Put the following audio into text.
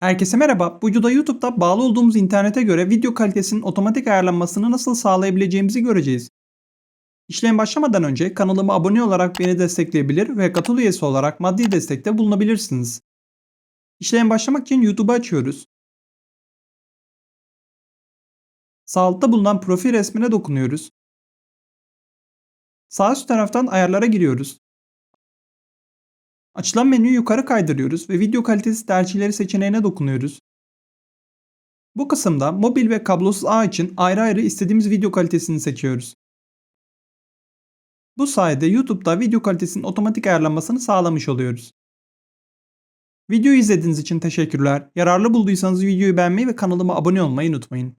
Herkese merhaba. Bu videoda YouTube'da bağlı olduğumuz internete göre video kalitesinin otomatik ayarlanmasını nasıl sağlayabileceğimizi göreceğiz. İşlem başlamadan önce kanalıma abone olarak beni destekleyebilir ve katıl üyesi olarak maddi destekte bulunabilirsiniz. İşlem başlamak için YouTube'u açıyoruz. Sağ altta bulunan profil resmine dokunuyoruz. Sağ üst taraftan ayarlara giriyoruz. Açılan menüyü yukarı kaydırıyoruz ve video kalitesi tercihleri seçeneğine dokunuyoruz. Bu kısımda mobil ve kablosuz ağ için ayrı ayrı istediğimiz video kalitesini seçiyoruz. Bu sayede YouTube'da video kalitesinin otomatik ayarlanmasını sağlamış oluyoruz. Videoyu izlediğiniz için teşekkürler. Yararlı bulduysanız videoyu beğenmeyi ve kanalıma abone olmayı unutmayın.